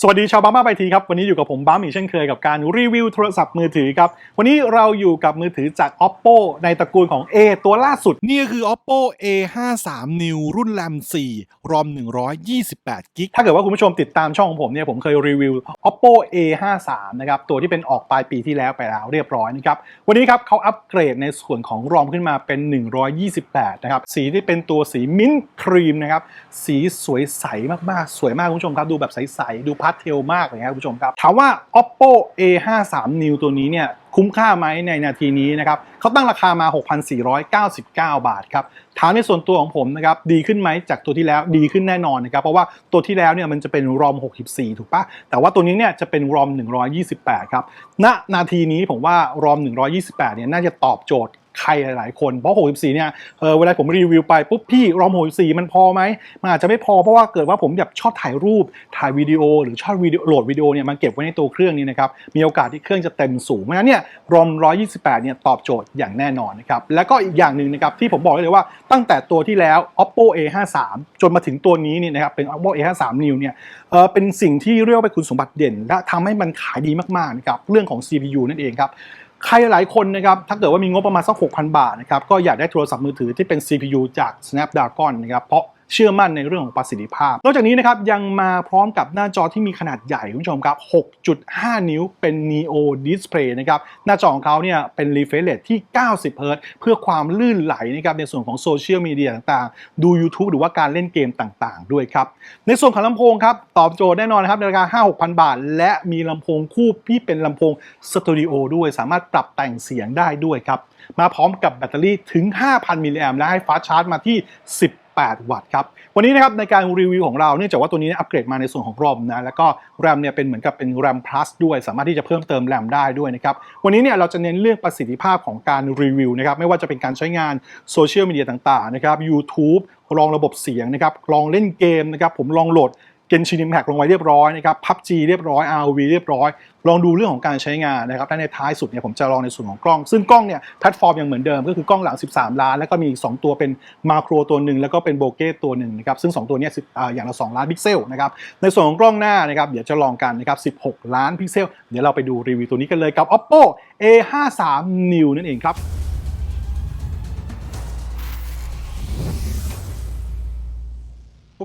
สวัสดีชาวบ้าบ้าไปทีครับ วันนี้อยู่กับผมบ้าอีกเช่นเคยกับการรีวิวโทรศัพท์มือถือครับ วันนี้เราอยู่กับมือถือจาก oppo ในตระกูลของ A ตัวล่าสุด นี่ก็คือ oppo a 5 3 new รุ่น RAM 4 ROM 128 g b ถ้าเกิดว่าคุณผู้ชมติดตามช่องของผมเนี่ยผมเคยรีวิว oppo a 5 3นะครับ ตัวที่เป็นออกปลายปีที่แล้วไปแล้วเรียบร้อยนะครับ วันนี้ครับเขาอัปเกรดในส่วนของ ROM ขึ้นมาเป็น 128 นะครับ สีที่เป็นตัวสีมิ้นท์ครีมนะครับ สีสวยใสมากๆ สวยมากคุณผู้ชมครับ ดูแบบใสๆ ดูพาสเทลมากเลยครับคุณผู้ชมครับ ถามว่า oppo a 5 3 new ตัวนี้เนี่ยคุ้มค่าไหมในนาทีนี้นะครับเขาตั้งราคามา 6,499 บาทครับถามในส่วนตัวของผมนะครับดีขึ้นไหมจากตัวที่แล้วดีขึ้นแน่นอนนะครับเพราะว่าตัวที่แล้วเนี่ยมันจะเป็น ROM 64 ถูกปะแต่ว่าตัวนี้เนี่ยจะเป็น ROM 128 ครับณนาทีนี้ผมว่า ROM 128 เนี่ยน่าจะตอบโจทย์ ใครหลาย ๆ คนเพราะ64เนี่ยเออเวลาผมรีวิวไปปุ๊บพี่ ROM 64มันพอไหมมันอาจจะไม่พอเพราะว่าเกิดว่าผมแบบชอบถ่ายรูปถ่ายวิดีโอ หรือชอบวิดีโอโหลดวิดีโอเนี่ยมาเก็บไว้ในตัวเครื่องนี้นะครับมีโอกาสที่เครื่องจะเต็มสูงเพราะฉะนั้นเนี่ย ROM 128เนี่ยตอบโจทย์อย่างแน่นอนนะครับแล้วก็อีกอย่างหนึ่งนะครับที่ผมบอกเลยว่าตั้งแต่ตัวที่แล้ว oppo a53 จนมาถึงตัวนี้เนี่ยนะครับเป็น oppo a53 new เนี่ยเออเป็นสิ่งที่เรียกว่าเป็นคุณสมบัติเด่น และทำให้มันขายดีมากๆนะครับเรื่องของ CPU นั่นเองครับ ใครหลายคนนะครับถ้าเกิดว่ามีงบประมาณสัก 6,000 บาทนะครับก็อยากได้โทรศัพท์มือถือที่เป็น CPU จาก Snapdragon นะครับเพราะ เชื่อมั่นในเรื่องของประสิทธิภาพ นอกจากนี้นะครับยังมาพร้อมกับหน้าจอที่มีขนาดใหญ่คุณผู้ชมครับ 6.5 นิ้วเป็น Neo Display นะครับ หน้าจอของเขาเนี่ยเป็น refresh rate ที่ 90 Hz เพื่อความลื่นไหลนะครับในส่วนของโซเชียลมีเดียต่างๆ ดู YouTube หรือว่าการเล่นเกมต่างๆ ด้วยครับ ในส่วนของลำโพงครับ ตอบโจทย์แน่นอนนะครับในราคา 5-6,000 บาท และมีลำโพงคู่ที่เป็นลำโพงสตูดิโอด้วยสามารถปรับแต่งเสียงได้ด้วยครับมาพร้อมกับแบตเตอรี่ถึง 5,000 มิลลิแอมและให้ฟาสชาร์จมาที่ 10 8 วัตต์ครับ วันนี้นะครับในการรีวิวของเราเนื่องจากว่าตัวนี้อัปเกรดมาในส่วนของรอมนะแล้วก็แรมเนี่ยเป็นเหมือนกับเป็นแรม Plus ด้วยสามารถที่จะเพิ่มเติมแรมได้ด้วยนะครับวันนี้เนี่ยเราจะเน้นเรื่องประสิทธิภาพของการรีวิวนะครับไม่ว่าจะเป็นการใช้งานโซเชียลมีเดียต่างๆนะครับ YouTube ลองระบบเสียงนะครับลองเล่นเกมนะครับผมลองโหลด เกนชินิมแพกลงไว้เรียบร้อยนะครับพับจีเรียบร้อย ROV เรียบร้อย ลองดูเรื่องของการใช้งานนะครับและในท้ายสุดเนี่ยผมจะลองในส่วนของกล้อง ซึ่งกล้องเนี่ยแพลตฟอร์มยังเหมือนเดิมก็คือกล้องหลัง 13 ล้าน แล้วก็มีอีก2ตัวเป็นมาโครตัวหนึ่งแล้วก็เป็นโบเก้ตัวหนึ่งนะครับซึ่ง 2 ตัวเนี้10อ่าอย่างละ 2 ล้านพิกเซลนะครับในส่วนของกล้องหน้านะครับเดี๋ยวจะลองกันนะครับ16 ล้านพิกเซล เดี๋ยวเราไปดูรีวิวตัวนี้กันเลยกับ oppo a53 new นั่นเองครับ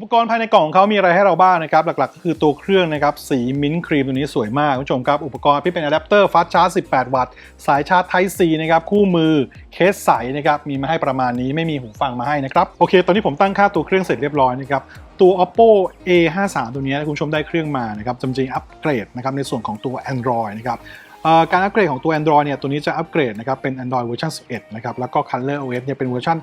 อุปกรณ์ภายในกล่องของเขามีอะไรให้เราบ้างนะครับ หลักๆก็คือตัวเครื่องนะครับ สีมิ้นท์ครีมตัวนี้สวยมากคุณผู้ชมครับ อุปกรณ์ที่เป็นอะแดปเตอร์ฟาสชาร์จ 18 วัตต์ สายชาร์จ Type C นะครับ คู่มือเคสใสนะครับ มีมาให้ประมาณนี้ไม่มีหูฟังมาให้นะครับ โอเค ตอนนี้ผมตั้งค่าตัวเครื่องเสร็จเรียบร้อยนะครับตัว oppo a53 ตัวนี้คุณผู้ชมได้เครื่องมานะครับจริงๆอัปเกรดนะครับในส่วนของตัว android นะครับ การอัปเกรดของตัว Android เนี่ยตัวนี้จะอัปเกรดนะครับเป็น Android เวอร์ชัน11 นะครับแล้วก็ Color OS เนี่ยเป็นเวอร์ชัน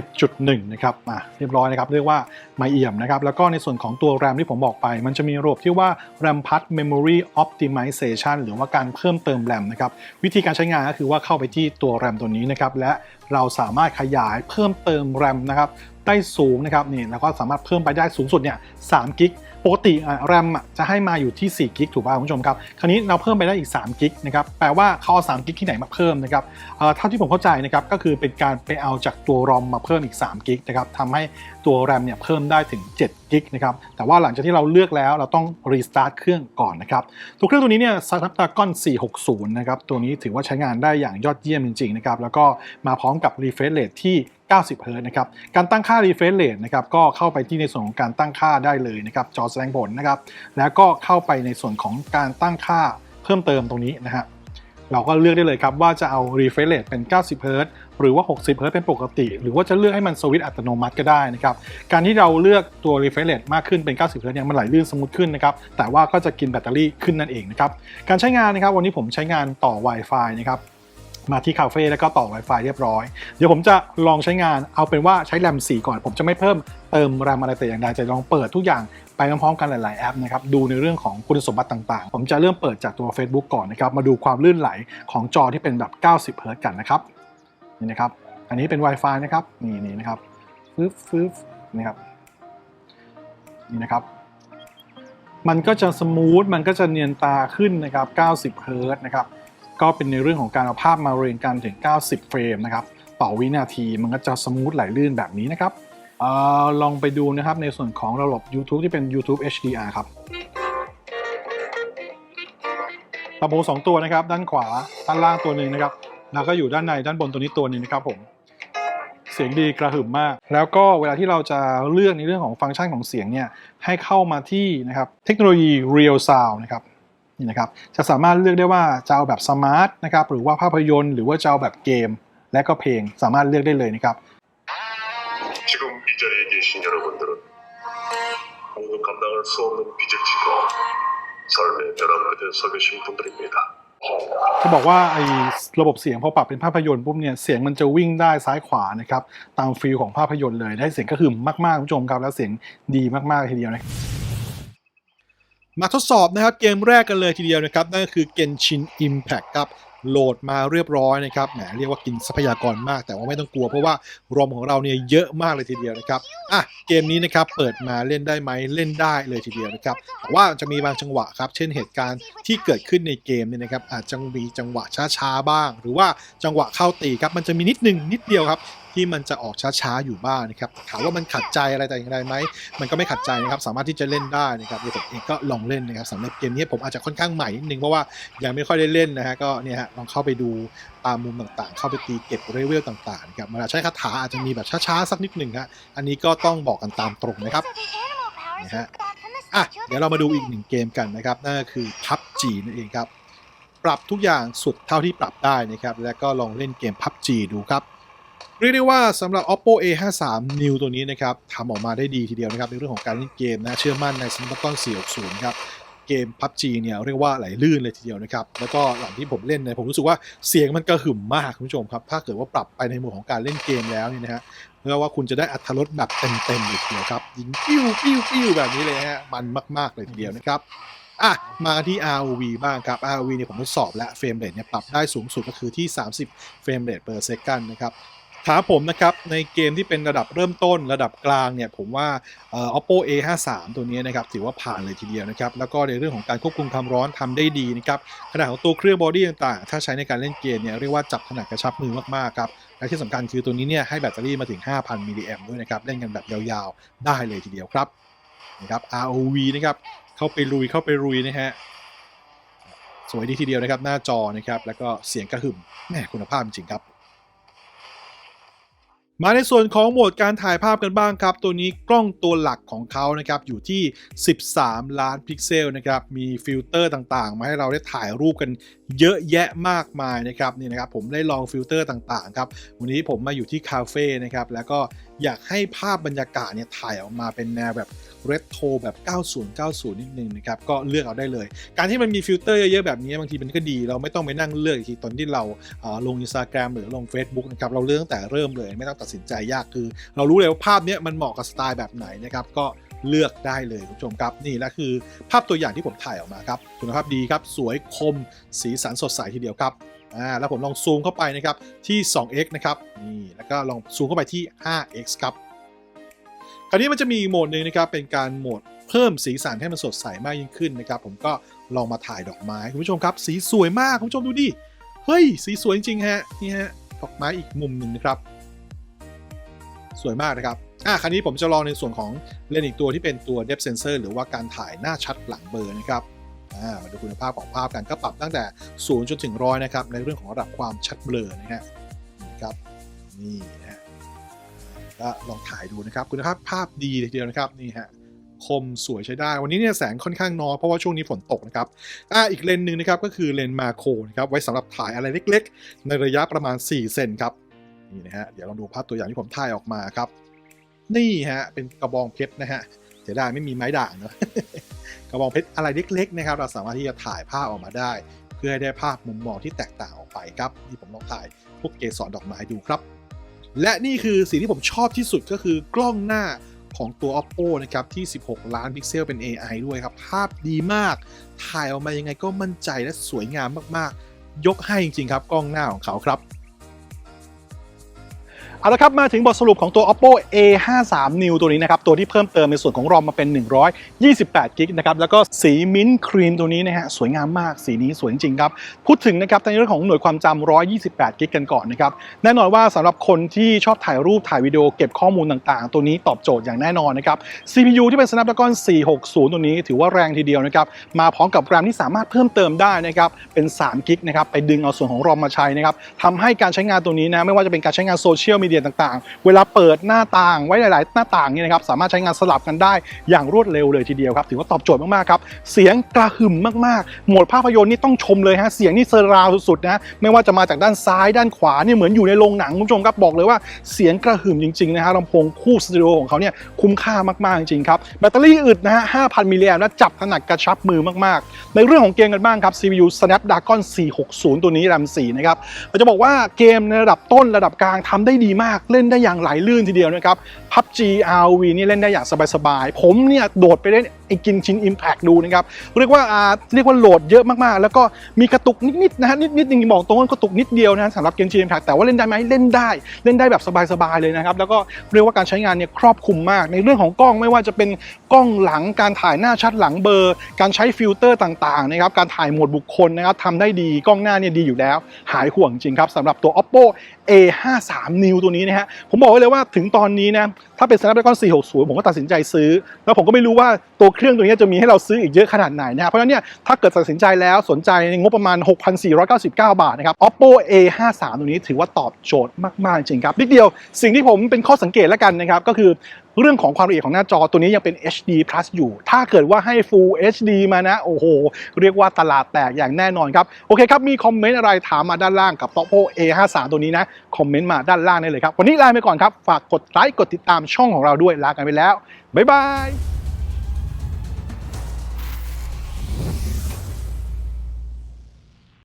11.1 นะครับอะเรียบร้อยนะครับเรียกว่าไม่เอี่ยมนะครับแล้วก็ในส่วนของตัว RAM ที่ผมบอกไป มันจะมีระบบที่ว่า RAM Plus Memory Optimization หรือว่าการเพิ่มเติม RAM นะครับวิธีการใช้งานก็คือว่าเข้าไปที่ตัว RAM ตัวนี้นะครับและเราสามารถขยายเพิ่มเติม RAM นะครับได้สูงนะครับนี่แล้วก็สามารถเพิ่มไปได้สูงสุดเนี่ย3กิก ปกติอะ RAM อะจะให้มาอยู่ที่ 4 กิกถูกป่ะคุณผู้ชมครับ คราวนี้เราเพิ่มไปได้อีก 3 กิกนะครับ แปลว่าเขาเอา3กิกที่ไหนมาเพิ่มนะครับเอ่อเท่าที่ผมเข้าใจนะครับ ก็คือเป็นการไปเอาจากตัว ROM มาเพิ่มอีก 3 กิกนะครับทำให้ตัว RAM เนี่ยเพิ่มได้ถึง 7 กิกนะครับ แต่ว่าหลังจากที่เราเลือกแล้วเราต้องรีสตาร์ทเครื่องก่อนนะครับ ตัวเครื่องตัวนี้เนี่ย Snapdragon 460 นะครับ ตัวนี้ถือว่าใช้งานได้อย่างยอดเยี่ยมจริงๆนะครับ แล้วก็มาพร้อมกับ refresh rate ที่ 90 Hz นะครับ การตั้งค่า refresh rate นะครับก็เข้าไปที่ในส่วนของการตั้งค่าได้เลยนะครับ จอแสดงผลนะครับ แล้วก็เข้าไปในส่วนของการตั้งค่าเพิ่มเติมตรงนี้นะฮะเราก็เลือกได้เลยครับว่าจะเอา refresh rate เป็น 90 Hz หรือว่า 60 Hz เป็นปกติ หรือว่าจะเลือกให้มันสวิตช์อัตโนมัติก็ได้นะครับ การที่เราเลือกตัว refresh rate มากขึ้นเป็น 90 Hz เนี่ยมันไหลลื่นสมูทขึ้นนะครับ แต่ว่าก็จะกินแบตเตอรี่ขึ้นนั่นเองนะครับ การใช้งานนะครับวันนี้ผมใช้งานต่อ Wi-Fi นะครับ มาที่คาเฟ่แล้วก็ต่อ Wi-Fi เรียบร้อย เดี๋ยวผมจะลองใช้งานเอาเป็นว่าใช้แรม4 ก่อน ผมจะไม่เพิ่มเติมแรมอะไรแต่อย่างใดจะลองเปิดทุกอย่างไปพร้อมๆกันหลาย ๆ แอปนะครับดูในเรื่องของคุณสมบัติต่างๆ ผมจะเริ่มเปิดจากตัว Facebook ก่อนนะครับมาดูความลื่นไหลของจอที่เป็นแบบ 90เฮิร์ต์กันนะครับนี่นะครับ อันนี้เป็น Wi-Fi นะครับนี่นี่นะครับฟึบฟึบนี่ครับนี่นะครับมันก็จะสมูทมันก็จะเนียนตาขึ้นนะครับ 90เฮิร์ตนะครับ ก็เป็นในเรื่องของการเอาภาพมาเรียงกันถึง 90 เฟรมนะครับต่อวินาทีมันก็จะสมูทไหลลื่นแบบนี้นะครับออลองไปดูนะครับในส่วนของระบบ YouTube ที่เป็น YouTube HDR ครับลำโพงสองตัวนะครับ ด้านขวาด้านล่างตัวหนึ่งนะครับ แล้วก็อยู่ด้านในด้านบนตัวนี้ตัวนึงนะครับผมเสียงดีกระหึ่มมาก แล้วก็เวลาที่เราจะเลือกในเรื่องของฟังก์ชันของเสียงเนี่ยให้เข้ามาที่นะครับเทคโนโลยี Real Sound นะครับ นี่นะครับ จะสามารถเลือกได้ว่าจะเอาแบบสมาร์ทนะครับหรือว่าภาพยนตร์หรือว่าจะเอาแบบเกม และก็เพลงสามารถเลือกได้เลยนะครับ 지금 이 자리에 계신 여러분들은 모두 감당할 수 없는 빚을 지고 삶의 벼랑 끝에 서 계신 분들입니다. จะบอกว่าไอ้ระบบเสียงพอปรับเป็นภาพยนตร์ปุ๊บเนี่ยเสียงมันจะวิ่งได้ซ้ายขวานะครับตามฟีลของภาพยนตร์เลยได้เสียงกระหึ่มมากๆคุณผู้ชมครับแล้วเสียงดีมากๆทีเดียวนะ มาทดสอบนะครับเกมแรกกันเลยทีเดียวนะครับ นั่นก็คือ Genshin Impact ครับโหลดมาเรียบร้อยนะครับแหมเรียกว่ากินทรัพยากรมาก แต่ว่าไม่ต้องกลัวเพราะว่ารอมของเราเนี่ยเยอะมากเลยทีเดียวนะครับอะเกมนี้นะครับเปิดมาเล่นได้ไหมเล่นได้เลยทีเดียวนะครับแต่ว่าจะมีบางจังหวะครับ เช่นเหตุการณ์ที่เกิดขึ้นในเกมเนี่ยนะครับอาจจะมีจังหวะช้าๆบ้าง หรือว่าจังหวะเข้าตีครับมันจะมีนิดนึงนิดเดียวครับ ที่มันจะออกช้าๆอยู่บ้างนะครับถามว่ามันขัดใจอะไรแต่อย่างไรไหมมันก็ไม่ขัดใจนะครับสามารถที่จะเล่นได้นะครับผมเองก็ลองเล่นนะครับสำหรับเกมนี้ผมอาจจะค่อนข้างใหม่นิดนึงเพราะว่ายังไม่ค่อยได้เล่นนะฮะก็เนี่ยฮะลองเข้าไปดูตามมุมต่างๆ เข้าไปตีเก็บเรเวลต่างๆครับเวลาใช้คาถาอาจจะมีแบบช้าๆสักนิดหนึ่งฮะอันนี้ก็ต้องบอกกันตามตรงนะครับนะฮะอะเดี๋ยวเรามาดูอีกหนึ่งเกมกันนะครับนั่นก็คือ PUBG นั่นเองครับปรับทุกอย่างสุดเท่าที่ปรับได้นะครับ แล้วก็ลองเล่นเกม PUBG ดูครับ เรียกได้ว่าสำหรับ Oppo A53 New ตัวนี้นะครับทำออกมาได้ดีทีเดียวนะครับในเรื่องของการเล่นเกมนะเชื่อมั่นใน Snapdragon 460 ครับเกม PUBG เนี่ยเรียกว่าไหลลื่นเลยทีเดียวนะครับ แล้วก็หลังที่ผมเล่นเนี่ยผมรู้สึกว่าเสียงมันกระหึ่มมากคุณผู้ชมครับ ถ้าเกิดว่าปรับไปในหมดของการเล่นเกมแล้วเนี่ยนะฮะเรียกว่าคุณจะได้อัตรถรสแบบเต็มๆเลยทีเดียวครับยิงปิ้วปิ้วปิ้วแบบนี้เลยฮะมันมากๆเลยทีเดียวนะครับอะมาที่ ROV บ้างครับ ROV เนี่ยผมทดสอบแล้วเฟรมเรทเนี่ยปรับได้สูงสุดก็คือที่ 30 เฟรมเรท per second นะครับ ถามผมนะครับในเกมที่เป็นระดับเริ่มต้นระดับกลางเนี่ยผมว่า Oppo A53 ตัวนี้นะครับถือว่าผ่านเลยทีเดียวนะครับแล้วก็ในเรื่องของการควบคุมความร้อนทำได้ดีนะครับขนาดของตัวเครื่องบอดี้ต่างๆ ถ้าใช้ในการเล่นเกมเนี่ยเรียกว่าจับขนาดกระชับมือมากๆครับและที่สำคัญคือตัวนี้เนี่ยให้แบตเตอรี่มาถึง 5,000มิลลิแอมด้วยนะครับเล่นกันแบบยาวๆ ได้เลยทีเดียวครับนะครับ ROV นะครับเข้าไปลุยเข้าไปลุยนะฮะสวยดีทีเดียวนะครับหน้าจอนะครับแล้วก็เสียงกระหึ่มแหม่คุณภาพจริงครับ มาในส่วนของโหมดการถ่ายภาพกันบ้างครับ ตัวนี้กล้องตัวหลักของเขานะครับอยู่ที่ 13 ล้านพิกเซลนะครับมีฟิลเตอร์ต่างๆ มาให้เราได้ถ่ายรูปกันเยอะแยะมากมายนะครับนี่นะครับผมได้ลองฟิลเตอร์ต่างๆครับวันนี้ผมมาอยู่ที่คาเฟ่นะครับแล้วก็อยากให้ภาพบรรยากาศเนี่ยถ่ายออกมาเป็นแนวแบบเร t โทแบบ 90 90 นิดนึงนะครับ ก็เลือกเอาได้เลย การที่มันมีฟิลเตอร์เยอะๆ แบบนี้บางทีมันก็ดี เราไม่ต้องไปนั่งเลือกอีกทีตอนที่เราเอ่อลง Instagram หรือลง Facebook นะครับ เราเลือกตั้งแต่เริ่มเลย ไม่ต้องตัดสินใจยากคือ เรารู้เลยว่าภาพเนี้ยมันเหมาะกับสไตล์แบบไหนนะครับ ก็เลือกได้เลยคุณผู้ชมครับนี่และคือ ภาพตัวอย่างที่ผมถ่ายออกมาครับคุณภาพดีครับ สวยคม สีสันสดใสทีเดียวครับ อ่าแล้วผมลองซูมเข้าไปนะครับที่ 2x นะครับนี่แล้วก็ลองซูมเข้าไปที่ 5x ครับคราวนี้มันจะมีโหมดหนึ่งนะครับเป็นการโหมดเพิ่มสีสันให้มันสดใสมากยิ่งขึ้นนะครับ ผมก็ลองมาถ่ายดอกไม้คุณผู้ชมครับ สีสวยมากคุณผู้ชมดูดิเฮ้ย สีสวยจริงๆฮะนี่ฮะดอกไม้อีกมุมหนึ่งนะครับ สวยมากนะครับอะคราวนี้ผมจะลองในส่วนของเลนส์อีกตัวที่เป็นตัว depth sensor หรือว่าการถ่ายหน้าชัดหลังเบลอร์นะครับ มาดูคุณภาพของภาพกันก็ปรับตั้งแต่ 0 จนถึงร้อยนะครับ ในเรื่องของระดับความชัดเบลอนะฮะนี่ครับนี่นะฮะก็ลองถ่ายดูนะครับ คุณภาพภาพดีทีเดียวนะครับนี่ฮะคมสวยใช้ได้ วันนี้เนี่ยแสงค่อนข้างน้อยเพราะว่าช่วงนี้ฝนตกนะครับอ่าอีกเลนส์หนึ่งนะครับก็คือเลนส์มาโครนะครับไว้สำหรับถ่ายอะไรเล็ก ๆ ในระยะประมาณ 4 เซนครับนี่นะฮะเดี๋ยวลองดูภาพตัวอย่างที่ผมถ่ายออกมาครับ นี่ฮะเป็นกระบองเพชรนะฮะเสียดายไม่มีไม้ด่างเนอะ กระบองเพชรอะไรเล็กๆนะครับเราสามารถที่จะถ่ายภาพออกมาได้ เพื่อให้ได้ภาพมุมมองที่แตกต่างออกไปครับนี่ผมลองถ่ายพวกเกสรดอกไม้ดูครับ และนี่คือสิ่งที่ผมชอบที่สุดก็คือกล้องหน้าของตัว oppo นะครับที่ 16 ล้านพิกเซลเป็น AI ด้วยครับ ภาพดีมาก ถ่ายออกมายังไงก็มั่นใจและสวยงามมากๆ ยกให้จริงๆครับ กล้องหน้าของเขาครับ เอาละครับมาถึงบทสรุปของตัว oppo a 5 3 new ตัวนี้นะครับ ตัวที่เพิ่มเติมในส่วนของรอมมาเป็น 128กิกนะครับ แล้วก็สีมิ้นท์ครีมตัวนี้นะฮะสวยงามมากสีนี้สวยจริงครับ พูดถึงนะครับในเรื่องของหน่วยความจำ128กิกกันก่อนนะครับ แน่นอนว่าสำหรับคนที่ชอบถ่ายรูปถ่ายวิดีโอเก็บข้อมูลต่างๆ ตัวนี้ตอบโจทย์อย่างแน่นอนนะครับ CPU ที่เป็น Snapdragon 460 ตัวนี้ถือว่าแรงทีเดียวนะครับมาพร้อมกับ RAM ที่สามารถเพิ่มเติมได้นะครับเป็น3กิกนะครับไปดึงเอาส่วนของ ROM มาใช้นะครับทำให้การใช้งานตัวนี้นะไม่ว่าจะเป็นการใช้งานโซเชียลมีเดียต่างๆ เวลาเปิดหน้าต่างไว้หลาย ๆ หน้าต่างเนี่ยนะครับสามารถใช้งานสลับกันได้อย่างรวดเร็วเลยทีเดียวครับถือว่าตอบโจทย์มากๆครับเสียงกระหึ่มมากๆ โหมดภาพยนตร์นี่ต้องชมเลยฮะเสียงนี่เซอร์ราวด์สุดๆนะไม่ว่าจะมาจากด้านซ้ายด้านขวาเนี่ยเหมือนอยู่ในโรงหนังคุณผู้ชมครับบอกเลยว่าเสียงกระหึ่มจริงๆนะฮะลำโพงคู่สตูดิโอของเขาเนี่ยคุ้มค่ามากๆจริงๆครับแบตเตอรี่อึดนะฮะ5,000มิลลิแอมป์และจับถนัดกระชับมือมากๆ ในเรื่องของเกมกันบ้างครับ CPU Snapdragon 460 ตัวนี้ RAM 4 นะครับเราจะบอกว่าเกมในระดับต้นระดับกลางทำได้ดีมากเล่นได้อย่างไหลลื่นทีเดียวนะครับ PUBG RV นี่เล่นได้อย่างสบายๆ ผมเนี่ยโดดไปเล่นไอ้กินชิน Impact ดูนะครับ เรียกว่าอ่าเรียกว่าโหลดเยอะมากๆ แล้วก็มีกระตุกนิดๆนะฮะนิดๆจริงๆบอกตรงว่ากระตุกนิดเดียวนะสำหรับเกมชิน Impact แต่ว่าเล่นได้ไหมเล่นได้เล่นได้แบบสบายๆเลยนะครับ แล้วก็เรียกว่าการใช้งานเนี่ยครอบคลุมมาก ในเรื่องของกล้องไม่ว่าจะเป็นกล้องหลังการถ่ายหน้าชัดหลังเบอร์ การใช้ฟิลเตอร์ต่างๆนะครับการถ่ายโหมดบุคคลนะครับทำได้ดีกล้องหน้าเนี่ยดีอยู่แล้ว หายห่วงจริงครับสำหรับตัว oppo a 5 3 new ตัวนี้นะฮะผมบอกไว้เลยว่าถึงตอนนี้นะ ถ้าเป็น Snapdragon 460 ผมก็ตัดสินใจซื้อ แล้วผมก็ไม่รู้ว่าตัวเครื่องตัวนี้จะมีให้เราซื้ออีกเยอะขนาดไหนนะฮะเพราะฉะนั้นเนี่ยถ้าเกิดตัดสินใจแล้วสนใจในงบประมาณ 6,499 บาทนะครับ oppo a 5 3 ตัวนี้ถือว่าตอบโจทย์มาก ๆ จริงครับนิดเดียวสิ่งที่ผมเป็นข้อสังเกตแล้วกันนะครับก็คือเรื่องของความละเอียดของหน้าจอตัวนี้ยังเป็น HD plus อยู่ ถ้าเกิดว่าให้ Full HD มานะ โอ้โห เรียกว่าตลาดแตกอย่างแน่นอนครับ โอเคครับ มีคอมเมนต์อะไรถามมาด้านล่างกับ oppo a 5 3 ตัวนี้นะ คอมเมนต์มาด้านล่างได้เลยครับ วันนี้ลาไปก่อนครับ ฝากกดไลค์ กดติดตามช่องของเราด้วยลากันไปแล้วบ๊ายบาย